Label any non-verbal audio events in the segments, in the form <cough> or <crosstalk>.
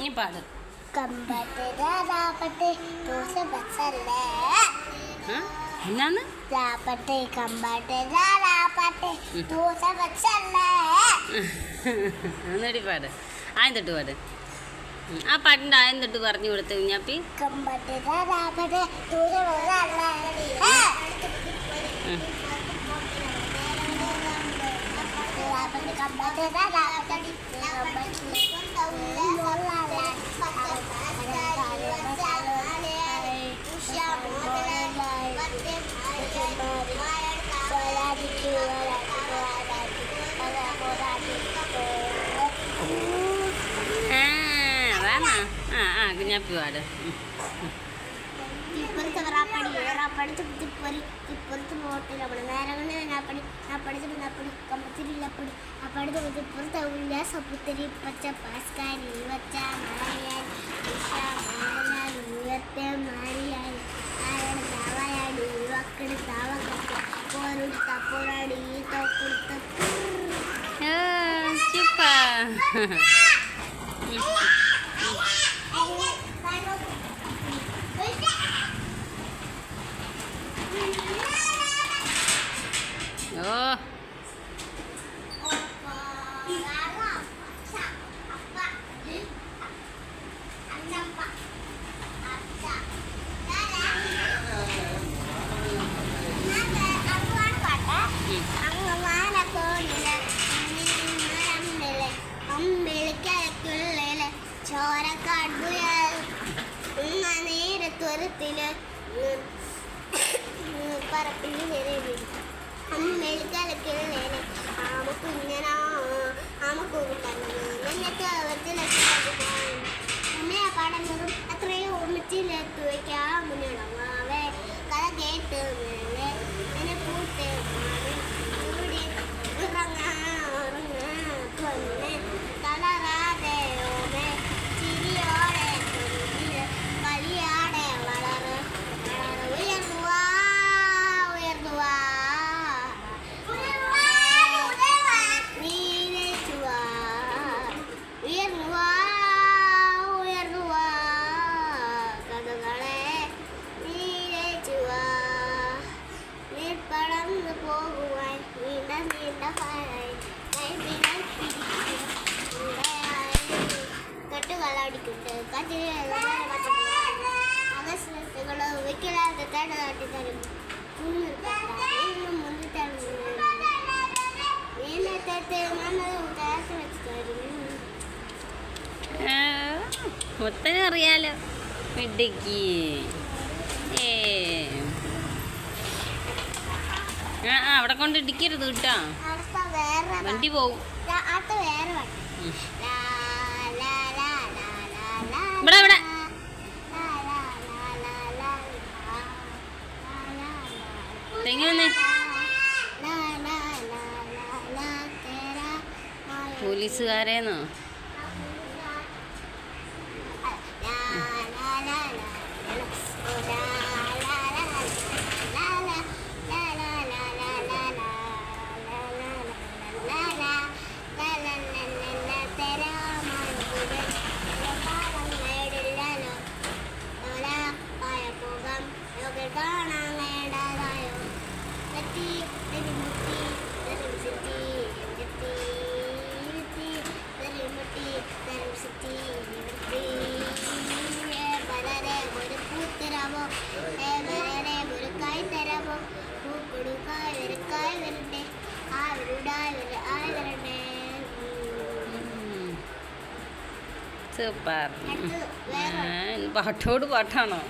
ഇനി പാട്. എന്നാണ് എന്നടി പാട്? ആദ്യം തൊട്ട് പാട് ആ പാട്ടിന്റെ ആദ്യം തൊട്ട് പറഞ്ഞു കൊടുത്തു Kunjappi കമ്പട്ടേ à bám à à à cái nhà cửa được. Ừ. Ừ. ഇപ്പുറത്ത് റാപ്പടി റാപ്പടിച്ച് ഇപ്പുറത്ത് ഇപ്പുറത്ത് പോട്ടില്ല നേരം നേരങ്ങളെ നാപ്പടി നാപ്പടിച്ച് നാപ്പടി കമ്പത്തിരി ലപ്പടി അപ്പടുത്ത് ഇപ്പുറത്ത് ഉല്ലാസ പുത്തരി പച്ച പാസ്കാരി വച്ച മാറിയാൽ ഉഷ മാറിയാൽ ഉയർത്തെ മാറിയാൽ ആരാണ് താവയാടി യുവാക്കട് താവ കത്തി പോരുട് തപ്പോരാടി ഈ തൊപ്പുറത്ത് Super. <laughs> ചോരക്കാടുയൽ നേരത്വരത്തിന് പറപ്പിന് നേരെ അമ്മേൽക്കലക്കിന് നേരെ. ആമ കുഞ്ഞനാ ആമ കുറുമ്പൻ എന്നിട്ട് അവർത്തിലൊക്കെ രൂപയുടെ അറിയാലോ. മിഡിക്ക് ആ അവിടെ കൊണ്ട് ഇടിക്കരുത് കിട്ടാ. വണ്ടി പോവും. ഇവിടെ ഇവിടെ. ഇറങ്ങി വന്നേ പോലീസുകാരേന്നോ കാണാം പാട്ടോട് പാട്ടാണോ?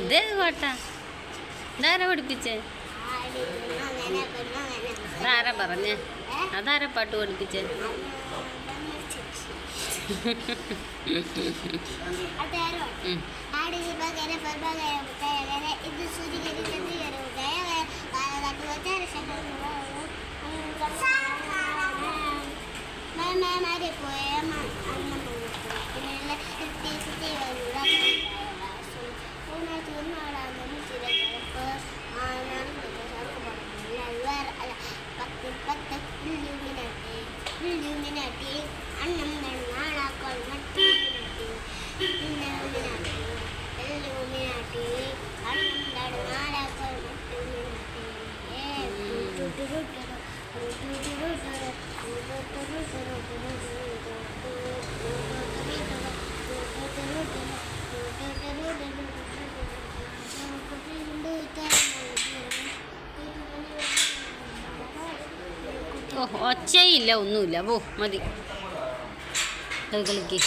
ഇത് പാട്ടാ? ഇതാരാ പഠിപ്പിച്ചേ? അതാരാ പറഞ്ഞേ? അതാരാ പാട്ട് പഠിപ്പിച്ചേ? അതാരോ. ആടി പകര ഓ ഒച്ചയില്ല ഒന്നുമില്ല. ഓ മതി. കളി കളിക്ക്.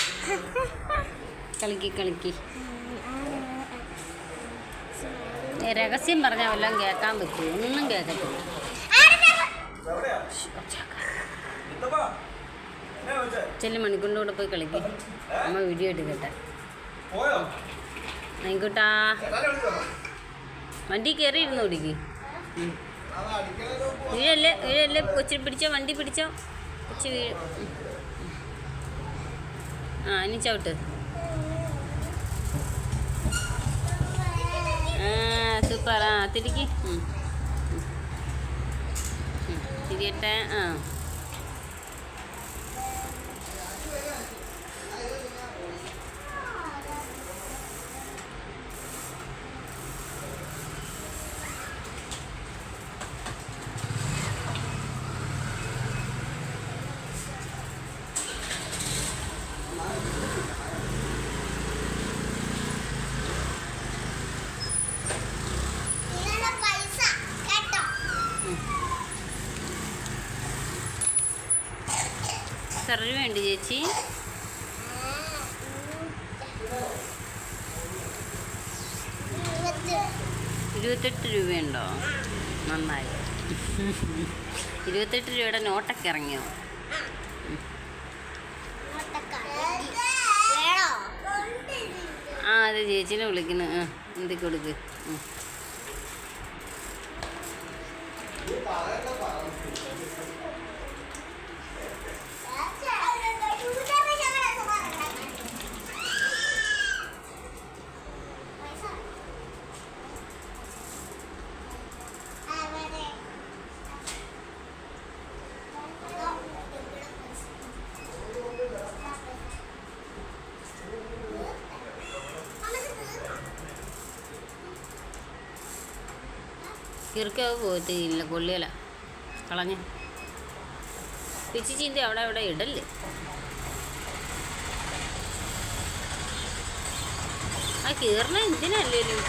കളിക്ക് കളിക്ക്. രഹസ്യം പറഞ്ഞാൽ വല്ലതും കേൾക്കാൻ പറ്റുമോ? ഒന്നും കേൾക്കത്തില്ല. ചെല്ലു മണിക്കൂറിന്റെ കൂടെ പോയി കളിക്ക്. അമ്മ വീഡിയോ എടുക്കട്ടെ. ആയിക്കോട്ടാ. വണ്ടി കയറി ഇരുന്ന് ഓടിക്ക് ഉം. വീഴല്ലേ വീഴല്ലേ കൊച്ചി പിടിച്ചോ വണ്ടി പിടിച്ചോ? കൊച്ചി വീഴ. ആ ഇനി ചവിട്ട്. സൂപ്പർ ആ തിരിക്ക്. തിരിയട്ടെ. ആ. എത്ര വേണ്ടി ചേച്ചി. ഇരുപത്തെട്ട് രൂപയുണ്ടോ? നന്നായി. ഇരുപത്തെട്ട് രൂപയുടെ നോട്ടൊക്കെ ഇറങ്ങിയോ? ആ അതെ ചേച്ചീനെ വിളിക്കുന്നു ആ എന്തി കൊടുക്ക്? കിറുക്കൊക്കെ പോയിട്ട് ഇല്ല കൊള്ളിയല കളഞ്ഞ്. പിച്ചി ചീന്തി അവിടെ അവിടെ ഇടല്ലേ? ആ കീറണ എന്തിനല്ലേലും